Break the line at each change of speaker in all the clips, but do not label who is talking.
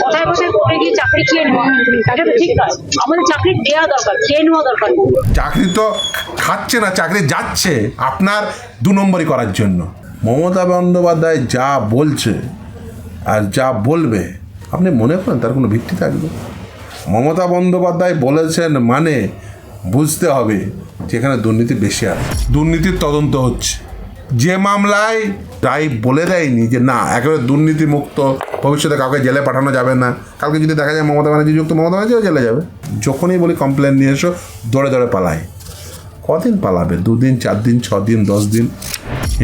কোথায় বসে করে গিয়ে চাকরি খেয়ে নেওয়া এটা ঠিক নয় আমাদের চাকরি দেওয়া দরকার খেয়ে নেওয়া দরকার
চাকরি তো খাচ্ছে না চাকরি যাচ্ছে আপনার দু নম্বরই করার জন্য মমতা বন্দ্যোপাধ্যায় যা বলছে আর যা বলবে আপনি মনে করেন তার কোনো ভিত্তি থাকবে মমতা বন্দ্যোপাধ্যায় বলেছেন মানে বুঝতে হবে যেখানে দুর্নীতি বেশি আছে দুর্নীতির তদন্ত হচ্ছে যে মামলায় তাই বলে দেয়নি যে না একেবারে দুর্নীতিমুক্ত ভবিষ্যতে কাউকে জেলে পাঠানো যাবে না কালকে যদি দেখা যায় মমতা ব্যানার্জি যুক্ত মমতা ব্যানার্জিও জেলে যাবে যখনই বলি কমপ্লেন নিয়ে এসো দৌড়ে দৌড়ে পালায় কদিন পালাবে দুদিন চার দিন ছ দিন দশ দিন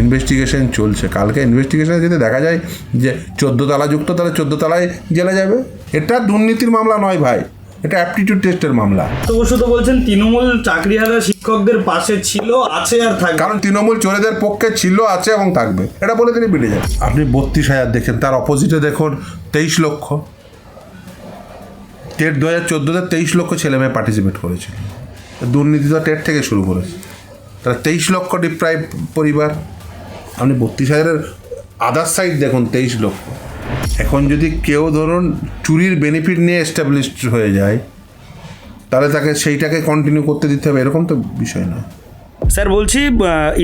ইনভেস্টিগেশন চলছে কালকে ইনভেস্টিগেশনে যদি দেখা যায় যে চোদ্দো তালা যুক্ত তাহলে চোদ্দো তালায় জেলে যাবে এটা দুর্নীতির মামলা নয় ভাই এটা অ্যাপটিটিউড টেস্টের মামলা
তো শুধু বলছেন তৃণমূল হারা শিক্ষকদের পাশে ছিল আছে আর থাকবে
কারণ তৃণমূল চোরেদের পক্ষে ছিল আছে এবং থাকবে এটা বলে তিনি বেড়ে যাবে আপনি বত্রিশ হাজার দেখেন তার অপোজিটে দেখুন তেইশ লক্ষ টেট দু হাজার চোদ্দোতে তেইশ লক্ষ ছেলেমেয়ে পার্টিসিপেট করেছিল দুর্নীতি তো টেট থেকে শুরু করেছে তারা তেইশ লক্ষ ডিপ্রাইভ পরিবার আপনি বত্রিশ হাজারের আদার সাইড দেখুন তেইশ লক্ষ এখন যদি কেউ ধরুন চুরির বেনিফিট নিয়ে এস্টাবলিশড হয়ে যায় তাহলে তাকে সেইটাকে কন্টিনিউ করতে দিতে হবে এরকম তো বিষয় নয়
স্যার বলছি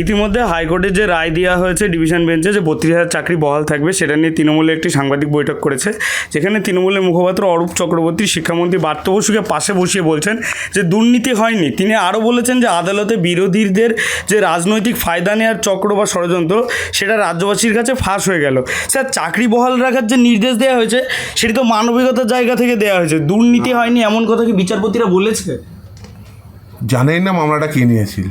ইতিমধ্যে হাইকোর্টে যে রায় দেওয়া হয়েছে ডিভিশন বেঞ্চে যে বত্রিশ হাজার চাকরি বহাল থাকবে সেটা নিয়ে তৃণমূলে একটি সাংবাদিক বৈঠক করেছে যেখানে তৃণমূলের মুখপাত্র অরূপ চক্রবর্তী শিক্ষামন্ত্রী বার্ত বসুকে পাশে বসিয়ে বলছেন যে দুর্নীতি হয়নি তিনি আরও বলেছেন যে আদালতে বিরোধীদের যে রাজনৈতিক ফায়দা নেওয়ার চক্র বা ষড়যন্ত্র সেটা রাজ্যবাসীর কাছে ফাঁস হয়ে গেল স্যার চাকরি বহাল রাখার যে নির্দেশ দেওয়া হয়েছে সেটি তো মানবিকতার জায়গা থেকে দেওয়া হয়েছে দুর্নীতি হয়নি এমন কথা কি বিচারপতিরা বলেছে
জানেন না মামলাটা কে নিয়েছিল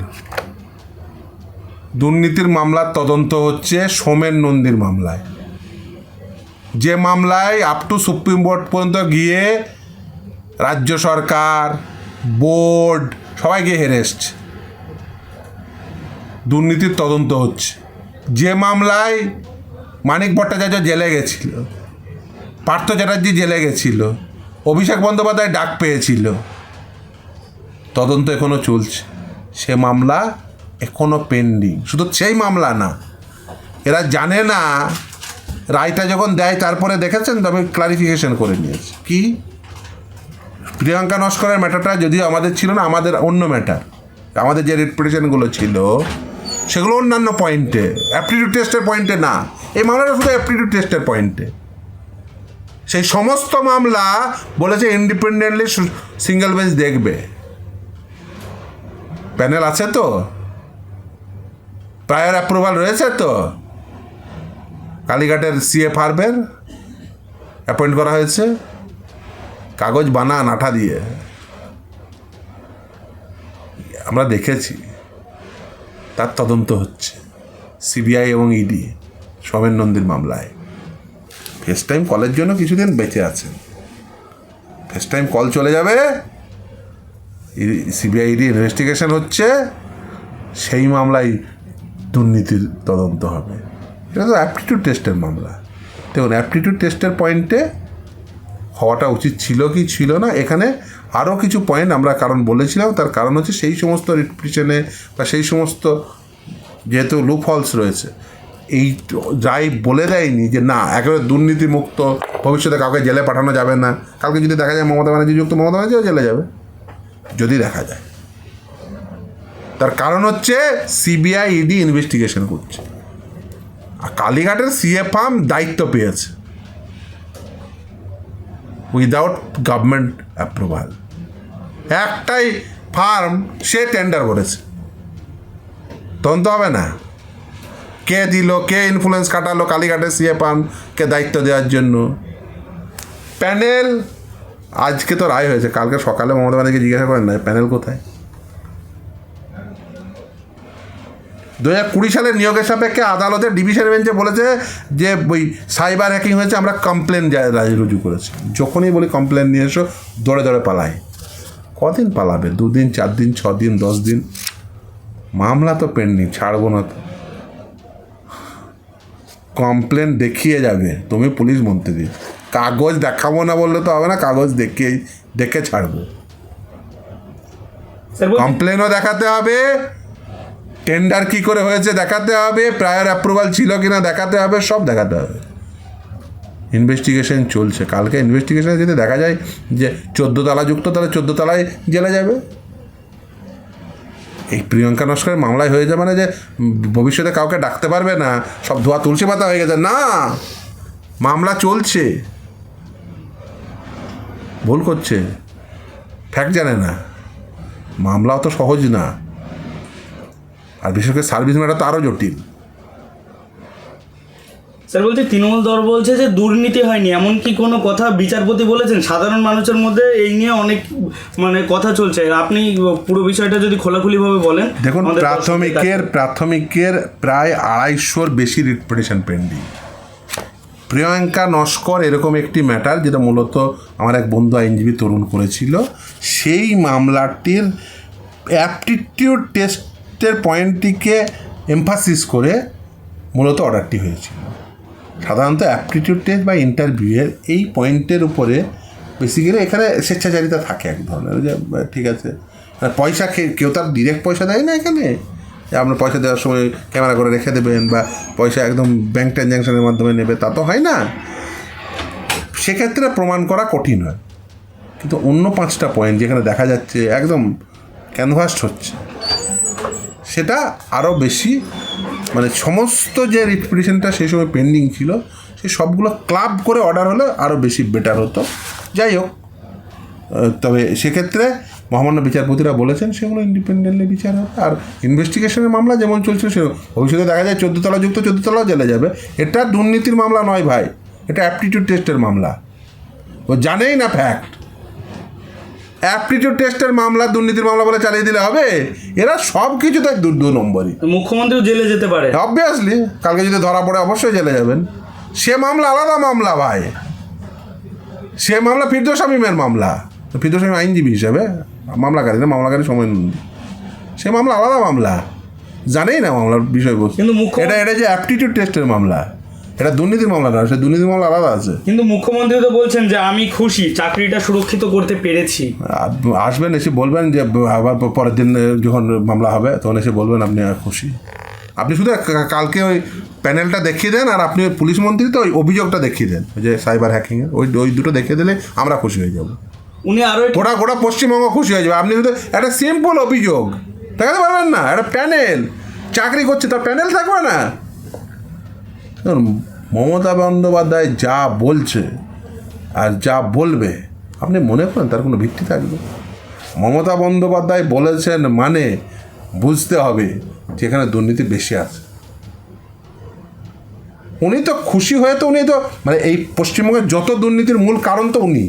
দুর্নীতির মামলার তদন্ত হচ্ছে সোমেন নন্দীর মামলায় যে মামলায় আপ টু সুপ্রিম কোর্ট পর্যন্ত গিয়ে রাজ্য সরকার বোর্ড সবাই গিয়ে হেরে এসছে দুর্নীতির তদন্ত হচ্ছে যে মামলায় মানিক ভট্টাচার্য জেলে গেছিল পার্থ চ্যাটার্জি জেলে গেছিল অভিষেক বন্দ্যোপাধ্যায় ডাক পেয়েছিল তদন্ত এখনও চলছে সে মামলা এখনো পেন্ডিং শুধু সেই মামলা না এরা জানে না রায়টা যখন দেয় তারপরে দেখেছেন তবে ক্লারিফিকেশন করে নিয়েছে কি প্রিয়াঙ্কা নস্করের ম্যাটারটা যদিও আমাদের ছিল না আমাদের অন্য ম্যাটার আমাদের যে রিপ্রেজেন্টগুলো ছিল সেগুলো অন্যান্য পয়েন্টে অ্যাপ্টিটিউড টেস্টের পয়েন্টে না এই মামলাটা শুধু অ্যাপ্টিটিউড টেস্টের পয়েন্টে সেই সমস্ত মামলা বলেছে ইন্ডিপেন্ডেন্টলি সিঙ্গেল বেঞ্চ দেখবে প্যানেল আছে তো প্রায়র অ্যাপ্রুভাল রয়েছে তো কালীঘাটের সিএ ফার্মের অ্যাপয়েন্ট করা হয়েছে কাগজ বানান আঠা দিয়ে আমরা দেখেছি তার তদন্ত হচ্ছে সিবিআই এবং ইডি e সোমেন নন্দীর মামলায় ফেস টাইম কলের জন্য কিছুদিন বেঁচে আছেন ফেস টাইম কল চলে যাবে সিবিআই ইডি ইনভেস্টিগেশন হচ্ছে সেই মামলায় দুর্নীতির তদন্ত হবে এটা তো অ্যাপটিটিউড টেস্টের মামলা দেখুন অ্যাপটিটিউড টেস্টের পয়েন্টে হওয়াটা উচিত ছিল কি ছিল না এখানে আরও কিছু পয়েন্ট আমরা কারণ বলেছিলাম তার কারণ হচ্ছে সেই সমস্ত রিপ্রিশনে বা সেই সমস্ত যেহেতু লুপ হলস রয়েছে এই যাই বলে দেয়নি যে না একেবারে দুর্নীতিমুক্ত ভবিষ্যতে কাউকে জেলে পাঠানো যাবে না কালকে যদি দেখা যায় মমতা ব্যানার্জি যুক্ত মমতা ব্যানার্জিও জেলে যাবে যদি দেখা যায় তার কারণ হচ্ছে সিবিআই ইডি ইনভেস্টিগেশন করছে আর কালীঘাটের সিএ আম দায়িত্ব পেয়েছে উইদাউট গভর্নমেন্ট অ্যাপ্রুভাল একটাই ফার্ম সে টেন্ডার করেছে তদন্ত হবে না কে দিল কে ইনফ্লুয়েন্স কাটালো কালীঘাটের সিএ কে দায়িত্ব দেওয়ার জন্য প্যানেল আজকে তো রায় হয়েছে কালকে সকালে মমতা ব্যানার্জি জিজ্ঞাসা করেন না প্যানেল কোথায় দু হাজার কুড়ি সালের নিয়োগের সাপেক্ষে আদালতের ডিভিশন বেঞ্চে বলেছে যে ওই সাইবার হ্যাকিং হয়েছে আমরা কমপ্লেন রুজু করেছি যখনই বলি কমপ্লেন নিয়ে এসো দৌড়ে দৌড়ে পালাই কদিন পালাবে দুদিন চার দিন ছ দিন দশ দিন মামলা তো পেন্ডিং ছাড়বো না তো কমপ্লেন দেখিয়ে যাবে তুমি পুলিশ মন্ত্রী কাগজ দেখাবো না বললে তো হবে না কাগজ দেখিয়ে দেখে ছাড়বো কমপ্লেনও দেখাতে হবে টেন্ডার কি করে হয়েছে দেখাতে হবে প্রায়র অ্যাপ্রুভাল ছিল কি না দেখাতে হবে সব দেখাতে হবে ইনভেস্টিগেশন চলছে কালকে ইনভেস্টিগেশনে যদি দেখা যায় যে চোদ্দো তালা যুক্ত তাহলে চোদ্দো তালায় জেলা যাবে এই প্রিয়ঙ্কা নস্করের মামলায় হয়ে যাবে মানে যে ভবিষ্যতে কাউকে ডাকতে পারবে না সব ধোয়া তুলসী পাতা হয়ে গেছে না মামলা চলছে ভুল করছে ফ্যাক্ট জানে না মামলাও তো সহজ না আর বিশেষ করে সার্ভিস ম্যাটার তো আরও জটিল
স্যার বলছি তৃণমূল দল বলছে যে দুর্নীতি হয়নি এমন কি কোনো কথা বিচারপতি বলেছেন সাধারণ মানুষের মধ্যে এই নিয়ে অনেক মানে কথা চলছে আপনি পুরো বিষয়টা যদি খোলাখুলিভাবে বলেন
দেখুন প্রাথমিকের প্রাথমিকের প্রায় আড়াইশোর বেশি রিট পেন্ডিং প্রিয়াঙ্কা নস্কর এরকম একটি ম্যাটার যেটা মূলত আমার এক বন্ধু আইনজীবী তরুণ করেছিল সেই মামলাটির অ্যাপটিটিউড টেস্ট গুরুত্বের পয়েন্টটিকে এমফাসিস করে মূলত অর্ডারটি হয়েছিল সাধারণত অ্যাপটিটিউড টেস্ট বা ইন্টারভিউয়ের এই পয়েন্টের উপরে বেসিক্যালি এখানে স্বেচ্ছাচারিতা থাকে এক ধরনের যে ঠিক আছে পয়সা কেউ তার ডিরেক্ট পয়সা দেয় না এখানে আপনার পয়সা দেওয়ার সময় ক্যামেরা করে রেখে দেবেন বা পয়সা একদম ব্যাঙ্ক ট্রানজ্যাকশনের মাধ্যমে নেবে তা তো হয় না সেক্ষেত্রে প্রমাণ করা কঠিন হয় কিন্তু অন্য পাঁচটা পয়েন্ট যেখানে দেখা যাচ্ছে একদম ক্যানভাস্ট হচ্ছে সেটা আরও বেশি মানে সমস্ত যে রিপিটিশনটা সেই সময় পেন্ডিং ছিল সে সবগুলো ক্লাব করে অর্ডার হলে আরও বেশি বেটার হতো যাই হোক তবে সেক্ষেত্রে মহামান্য বিচারপতিরা বলেছেন সেগুলো ইন্ডিপেন্ডেন্টলি বিচার হবে আর ইনভেস্টিগেশনের মামলা যেমন চলছে সে ভবিষ্যতে দেখা যায় চোদ্দোতলা যুক্ত চোদ্দোতলাও জেলে যাবে এটা দুর্নীতির মামলা নয় ভাই এটা অ্যাপটিটিউড টেস্টের মামলা ও জানেই না ফ্যাক্ট অ্যাপটিটিউড টেস্টের মামলা দুর্নীতির মামলা বলে চালিয়ে দিলে হবে এরা সব কিছুতে দু দু নম্বরই
মুখ্যমন্ত্রী জেলে যেতে পারে
অবভিয়াসলি কালকে যদি ধরা পড়ে অবশ্যই জেলে যাবেন সে মামলা আলাদা মামলা ভাই সে মামলা ফিরদোস শামীমের মামলা ফিরদোস শামীম আইনজীবী হিসাবে মামলাকারী না মামলাকারী সময় সে মামলা আলাদা মামলা জানেই না মামলার বিষয়বস্তু এটা এটা যে অ্যাপটিটিউড টেস্টের মামলা এটা দুর্নীতির মামলা না সে দুর্নীতির মামলা আলাদা আছে
কিন্তু মুখ্যমন্ত্রী তো বলছেন যে আমি খুশি চাকরিটা সুরক্ষিত করতে পেরেছি
আসবেন এসে বলবেন যে আবার পরের দিন যখন মামলা হবে তখন এসে বলবেন আপনি খুশি আপনি শুধু কালকে ওই প্যানেলটা দেখিয়ে দেন আর আপনি পুলিশ মন্ত্রী তো ওই অভিযোগটা দেখিয়ে দেন যে সাইবার হ্যাকিংয়ের ওই ওই দুটো দেখিয়ে দিলে আমরা খুশি হয়ে যাবো উনি আরও গোটা গোটা পশ্চিমবঙ্গ খুশি হয়ে যাবে আপনি শুধু একটা সিম্পল অভিযোগ দেখাতে পারবেন না একটা প্যানেল চাকরি করছে তার প্যানেল থাকবে না মমতা বন্দ্যোপাধ্যায় যা বলছে আর যা বলবে আপনি মনে করেন তার কোনো ভিত্তি থাকবে মমতা বন্দ্যোপাধ্যায় বলেছেন মানে বুঝতে হবে যেখানে দুর্নীতি বেশি আছে উনি তো খুশি হয়ে তো উনি তো মানে এই পশ্চিমবঙ্গের যত দুর্নীতির মূল কারণ তো উনি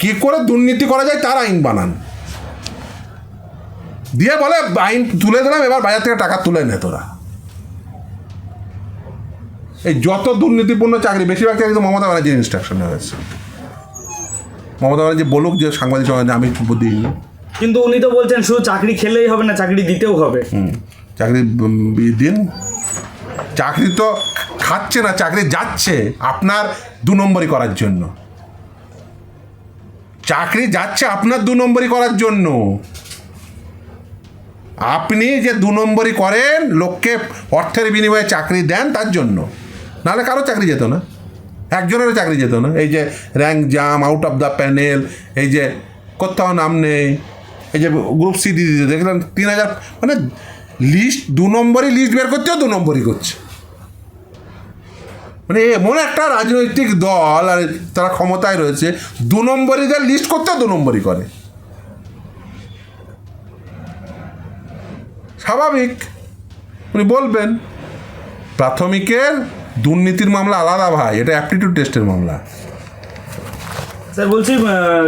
কী করে দুর্নীতি করা যায় তার আইন বানান দিয়ে বলে আইন তুলে দিলাম এবার বাজার থেকে টাকা তুলে নে তোরা এই যত দুর্নীতিপূর্ণ চাকরি বেশিরভাগ চাকরি তো মমতা ব্যানার্জির ইনস্ট্রাকশনে হয়েছে মমতা ব্যানার্জি বলুক যে সাংবাদিক সমাজে আমি দিই
কিন্তু উনি তো বলছেন শুধু চাকরি খেলেই হবে না চাকরি দিতেও হবে
চাকরি দিন চাকরি তো খাচ্ছে না চাকরি যাচ্ছে আপনার দু নম্বরই করার জন্য চাকরি যাচ্ছে আপনার দু নম্বরই করার জন্য আপনি যে দু নম্বরই করেন লোককে অর্থের বিনিময়ে চাকরি দেন তার জন্য নাহলে কারো চাকরি যেত না একজনেরও চাকরি যেত না এই যে rank jump out of the panel এই যে কোথাও নাম নেই এই যে গ্রুপ সি দিদি দিতে দেখলাম তিন হাজার মানে লিস্ট দু নম্বরই লিস্ট বের করতেও দু নম্বরই করছে মানে এমন একটা রাজনৈতিক দল আর তারা ক্ষমতায় রয়েছে দু যা লিস্ট করতেও দু নম্বরই করে স্বাভাবিক উনি বলবেন প্রাথমিকের দুর্নীতির মামলা আলাদা ভাই এটা অ্যাপটিটিউড টেস্টের মামলা
স্যার বলছি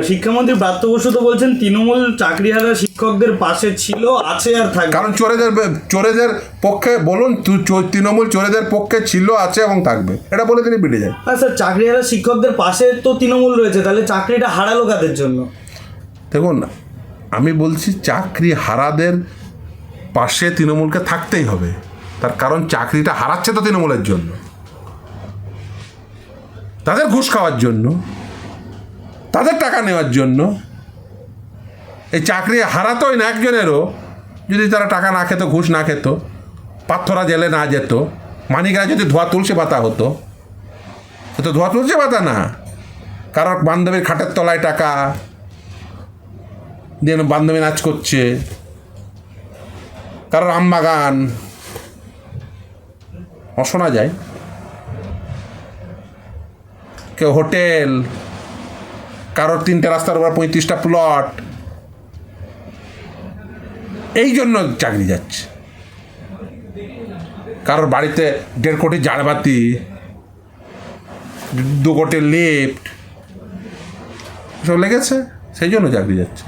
শিক্ষামন্ত্রী ব্রাত্য তো বলছেন তৃণমূল চাকরি হারা শিক্ষকদের পাশে ছিল আছে আর থাকবে
কারণ চোরেদের চোরেদের পক্ষে বলুন তৃণমূল চোরেদের পক্ষে ছিল আছে এবং থাকবে এটা বলে তিনি বেড়ে যায়
হ্যাঁ স্যার চাকরি হারা শিক্ষকদের পাশে তো তৃণমূল রয়েছে তাহলে চাকরিটা হারালো কাদের জন্য
দেখুন আমি বলছি চাকরি হারাদের পাশে তৃণমূলকে থাকতেই হবে তার কারণ চাকরিটা হারাচ্ছে তো তৃণমূলের জন্য তাদের ঘুষ খাওয়ার জন্য তাদের টাকা নেওয়ার জন্য এই চাকরি হারাতোই না একজনেরও যদি তারা টাকা না খেত ঘুষ না খেত পাথরা জেলে না যেত মানিকরা যদি ধোয়া তুলসি পাতা হতো তো ধোয়া তুলসি পাতা না কারোর বান্ধবীর খাটের তলায় টাকা দিয়ে বান্ধবী নাচ করছে কারোর আমবাগান অশোনা যায় কেউ হোটেল কারোর তিনটে রাস্তার উপর পঁয়ত্রিশটা প্লট এই জন্য চাকরি যাচ্ছে কারোর বাড়িতে দেড় কোটি জাড়বাতি দু কোটি লিফ্ট সব লেগেছে সেই জন্য চাকরি যাচ্ছে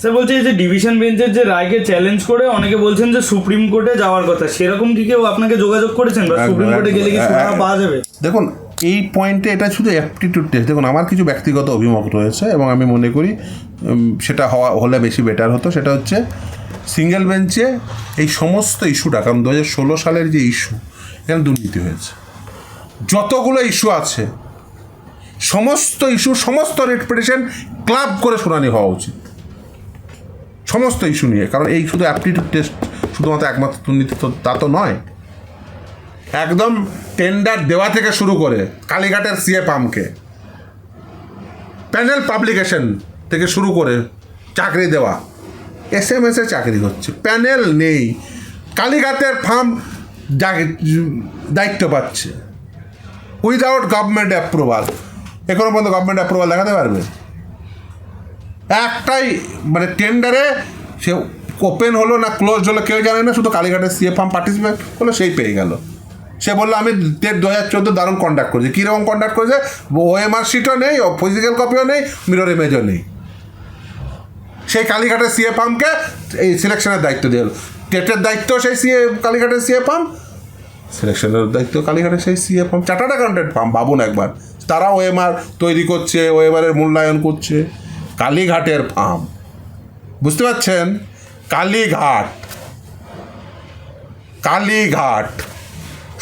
স্যার বলছে যে ডিভিশন বেঞ্চের যে রায়কে চ্যালেঞ্জ করে অনেকে বলছেন যে সুপ্রিম কোর্টে যাওয়ার কথা সেরকম কি কেউ আপনাকে যোগাযোগ করেছেন বা সুপ্রিম কোর্টে গেলে কি পাওয়া যাবে
দেখুন এই পয়েন্টে এটা শুধু অ্যাপটিটিউড টেস্ট দেখুন আমার কিছু ব্যক্তিগত অভিমত রয়েছে এবং আমি মনে করি সেটা হওয়া হলে বেশি বেটার হতো সেটা হচ্ছে সিঙ্গেল বেঞ্চে এই সমস্ত ইস্যুটা কারণ দু হাজার ষোলো সালের যে ইস্যু এখানে দুর্নীতি হয়েছে যতগুলো ইস্যু আছে সমস্ত ইস্যু সমস্ত রেট ক্লাব করে শুনানি হওয়া উচিত সমস্ত ইস্যু নিয়ে কারণ এই শুধু অ্যাপটিটিউড টেস্ট শুধুমাত্র একমাত্র দুর্নীতি তো তা তো নয় একদম টেন্ডার দেওয়া থেকে শুরু করে কালীঘাটের সিএ পাম্পকে প্যানেল পাবলিকেশন থেকে শুরু করে চাকরি দেওয়া এস এম এসে চাকরি হচ্ছে প্যানেল নেই কালীঘাটের ফার্ম দায়িত্ব পাচ্ছে উইদাউট গভর্নমেন্ট অ্যাপ্রুভাল এখনো পর্যন্ত গভর্নমেন্ট অ্যাপ্রুভাল দেখাতে পারবে একটাই মানে টেন্ডারে সে ওপেন হলো না ক্লোজ হলো কেউ জানে না শুধু কালীঘাটের সিএ ফার্ম পার্টিসিপেট হলো সেই পেয়ে গেল সে বললো আমি দু হাজার চোদ্দো দারুণ কন্ডাক্ট করেছি কীরকম কন্ডাক্ট করেছে ওএমআর শিটও নেই ও ফিজিক্যাল কপিও নেই মিরর ইমেজও নেই সেই কালীঘাটের সিএ পাম্পকে এই সিলেকশনের দায়িত্ব দিয়ে টেটের দায়িত্ব সেই সিএ কালীঘাটের সিএ পাম্প সিলেকশনের দায়িত্ব কালীঘাটের সেই সিএ পাম্প চার্টার্ড অ্যাকাউন্টেন্ট পাম্প ভাবুন একবার তারা ওএমআর তৈরি করছে ওএমআরের মূল্যায়ন করছে কালীঘাটের ফার্ম বুঝতে পারছেন কালীঘাট কালীঘাট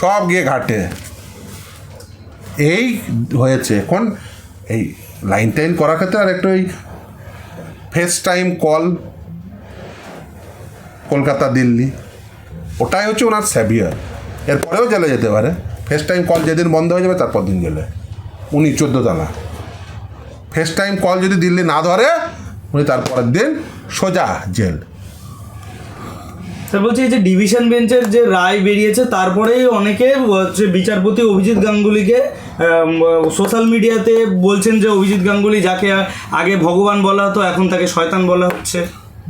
সব গিয়ে ঘাটে এই হয়েছে এখন এই লাইন টাইন করার ক্ষেত্রে আর একটা ওই face time call Kolkata Delhi ওটাই হচ্ছে ওনার স্যাভিয়ার এরপরেও জেলে যেতে পারে ফেস টাইম কল যেদিন বন্ধ হয়ে যাবে তারপর দিন গেলে উনি চোদ্দো তালা ফেস টাইম কল যদি দিল্লি না ধরে উনি তারপরের দিন সোজা জেল
স্যার বলছি এই যে ডিভিশন বেঞ্চের যে রায় বেরিয়েছে তারপরেই অনেকে হচ্ছে বিচারপতি অভিজিৎ গাঙ্গুলিকে সোশ্যাল মিডিয়াতে বলছেন যে অভিজিৎ গাঙ্গুলি যাকে আগে ভগবান বলা হতো এখন তাকে শয়তান বলা হচ্ছে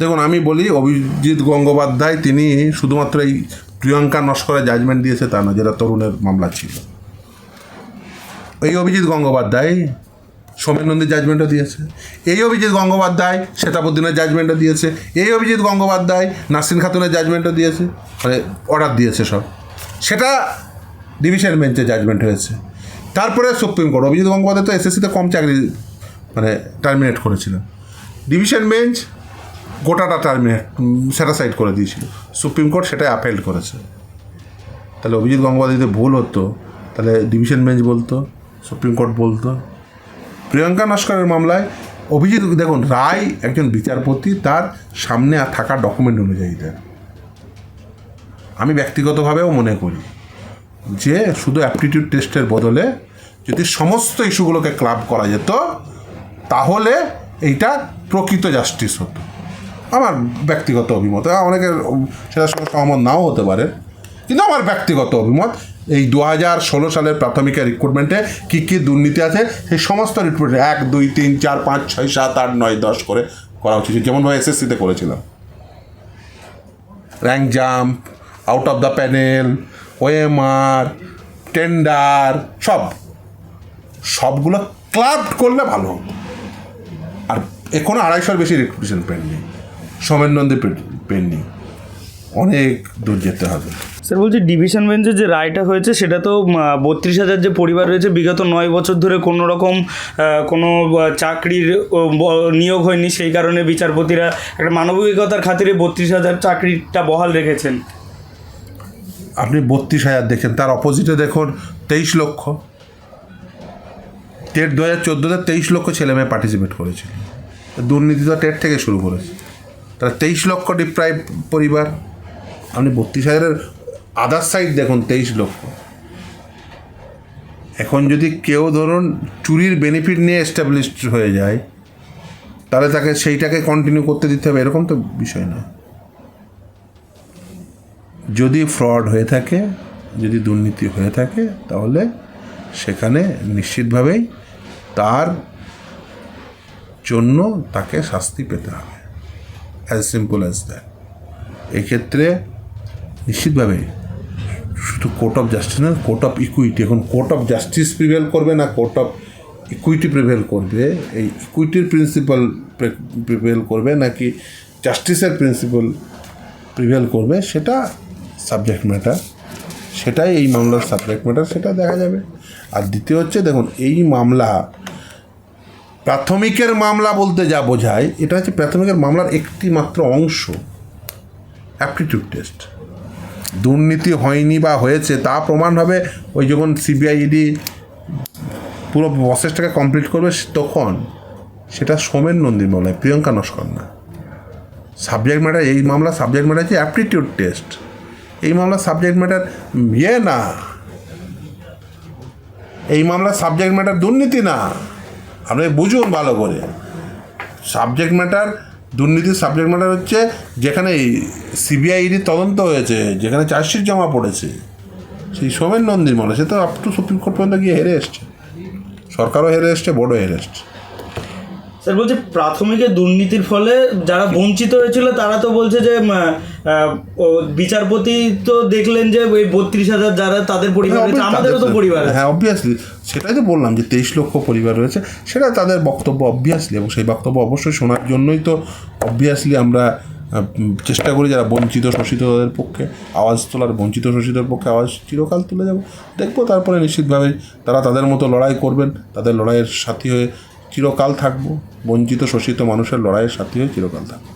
দেখুন আমি বলি অভিজিৎ গঙ্গোপাধ্যায় তিনি শুধুমাত্র এই প্রিয়াঙ্কা নস্করের জাজমেন্ট দিয়েছে তা না যেটা তরুণের মামলা ছিল এই অভিজিৎ গঙ্গোপাধ্যায় সোমেন নন্দীর জাজমেন্টও দিয়েছে এই অভিজিৎ গঙ্গোপাধ্যায় শ্বেতাবুদ্দিনের জাজমেন্টও দিয়েছে এই অভিজিৎ গঙ্গোপাধ্যায় নাসরিন খাতুনের জাজমেন্টও দিয়েছে মানে অর্ডার দিয়েছে সব সেটা ডিভিশন বেঞ্চে জাজমেন্ট হয়েছে তারপরে সুপ্রিম কোর্ট অভিজিৎ গঙ্গোপাধ্যায় তো এসএসসিতে কম চাকরি মানে টার্মিনেট করেছিল ডিভিশন বেঞ্চ গোটাটা টার্মিনেট স্যাটাসাইড করে দিয়েছিল সুপ্রিম কোর্ট সেটা অ্যাপেল করেছে তাহলে অভিজিৎ গঙ্গোপাধ্যায় যদি ভুল হতো তাহলে ডিভিশন বেঞ্চ বলতো সুপ্রিম কোর্ট বলতো প্রিয়াঙ্কা নস্করের মামলায় অভিজিৎ দেখুন রায় একজন বিচারপতি তার সামনে আর থাকা ডকুমেন্ট অনুযায়ী দেন আমি ব্যক্তিগতভাবেও মনে করি যে শুধু অ্যাপটিটিউড টেস্টের বদলে যদি সমস্ত ইস্যুগুলোকে ক্লাব করা যেত তাহলে এইটা প্রকৃত জাস্টিস হতো আমার ব্যক্তিগত অভিমত অনেকের সেটার সঙ্গে সহমত নাও হতে পারে কিন্তু আমার ব্যক্তিগত অভিমত এই দু হাজার ষোলো সালের প্রাথমিকের রিক্রুটমেন্টে কী কী দুর্নীতি আছে সেই সমস্ত রিক্রুটমেন্ট এক দুই তিন চার পাঁচ ছয় সাত আট নয় দশ করে করা উচিত যেমনভাবে এসএসসিতে করেছিলাম rank jump out of the panel OMR tender সব সবগুলো ক্লাবড করলে ভালো হতো আর এখনও আড়াইশোর বেশি recruitment pending Somen Nandi pending অনেক দূর যেতে হবে
স্যার বলছি ডিভিশন বেঞ্চে যে রায়টা হয়েছে সেটা তো বত্রিশ হাজার যে পরিবার রয়েছে বিগত নয় বছর ধরে কোনো রকম কোনো চাকরির নিয়োগ হয়নি সেই কারণে বিচারপতিরা একটা মানবিকতার খাতিরে বত্রিশ হাজার চাকরিটা বহাল রেখেছেন
আপনি বত্রিশ হাজার দেখেন তার অপোজিটে দেখুন তেইশ লক্ষ টেট দু হাজার চোদ্দোতে তেইশ লক্ষ ছেলেমেয়ে পার্টিসিপেট করেছিল দুর্নীতি তো টেট থেকে শুরু করেছে তারা তেইশ লক্ষ ডিপ্রাইভ পরিবার আপনি বত্রিশ হাজারের আদার সাইড দেখুন তেইশ লক্ষ এখন যদি কেউ ধরুন চুরির বেনিফিট নিয়ে এস্টাবলিশড হয়ে যায় তাহলে তাকে সেইটাকে কন্টিনিউ করতে দিতে হবে এরকম তো বিষয় না যদি ফ্রড হয়ে থাকে যদি দুর্নীতি হয়ে থাকে তাহলে সেখানে নিশ্চিতভাবেই তার জন্য তাকে শাস্তি পেতে হবে অ্যাজ সিম্পল অ্যাজ দ্যাট এক্ষেত্রে নিশ্চিতভাবেই শুধু কোর্ট অফ জাস্টিস না কোর্ট অফ ইকুইটি এখন কোর্ট অফ জাস্টিস প্রিভেল করবে না কোর্ট অফ ইকুইটি প্রিভেল করবে এই ইকুইটির প্রিন্সিপাল প্রিভেল করবে নাকি জাস্টিসের প্রিন্সিপাল প্রিভেল করবে সেটা সাবজেক্ট ম্যাটার সেটাই এই মামলার সাবজেক্ট ম্যাটার সেটা দেখা যাবে আর দ্বিতীয় হচ্ছে দেখুন এই মামলা প্রাথমিকের মামলা বলতে যা বোঝায় এটা হচ্ছে প্রাথমিকের মামলার একটি মাত্র অংশ অ্যাপটিটিউড টেস্ট দুর্নীতি হয়নি বা হয়েছে তা প্রমাণ হবে ওই যখন সিবিআই ইডি e পুরো প্রসেসটাকে কমপ্লিট করবে তখন সেটা সোমেন নন্দীর মামলায় প্রিয়ঙ্কা নস্কর না সাবজেক্ট ম্যাটার এই মামলা সাবজেক্ট ম্যাটার হচ্ছে অ্যাপটিটিউড টেস্ট এই মামলা সাবজেক্ট ম্যাটার ইয়ে না এই মামলা সাবজেক্ট ম্যাটার দুর্নীতি না আপনি বুঝুন ভালো করে সাবজেক্ট ম্যাটার দুর্নীতির সাবজেক্ট ম্যাটার হচ্ছে যেখানে সিবিআইডি তদন্ত হয়েছে যেখানে চার্জশিট জমা পড়েছে সেই সোমেন নন্দীর মানে সে তো আপ টু সুপ্রিম কোর্ট পর্যন্ত গিয়ে হেরে এসছে সরকারও হেরে এসছে বোর্ডও হেরে এসছে
স্যার বলছি প্রাথমিকে দুর্নীতির ফলে যারা বঞ্চিত হয়েছিল তারা তো বলছে যে বিচারপতি তো দেখলেন যে ওই বত্রিশ হাজার যারা তাদের হ্যাঁ, পরিবার আমাদেরও তো পরিবার
হ্যাঁ অবভিয়াসলি সেটাই তো বললাম যে তেইশ লক্ষ পরিবার রয়েছে সেটা তাদের বক্তব্য অবভিয়াসলি এবং সেই বক্তব্য অবশ্যই শোনার জন্যই তো অবভিয়াসলি আমরা চেষ্টা করি যারা বঞ্চিত শোষিতদের পক্ষে আওয়াজ তোলার বঞ্চিত শোষিতের পক্ষে আওয়াজ চিরকাল তুলে যাব দেখবো তারপরে নিশ্চিতভাবে তারা তাদের মতো লড়াই করবেন তাদের লড়াইয়ের সাথী হয়ে চিরকাল থাকবো বঞ্চিত শোষিত মানুষের লড়াইয়ের সাথে চিরকাল থাকবো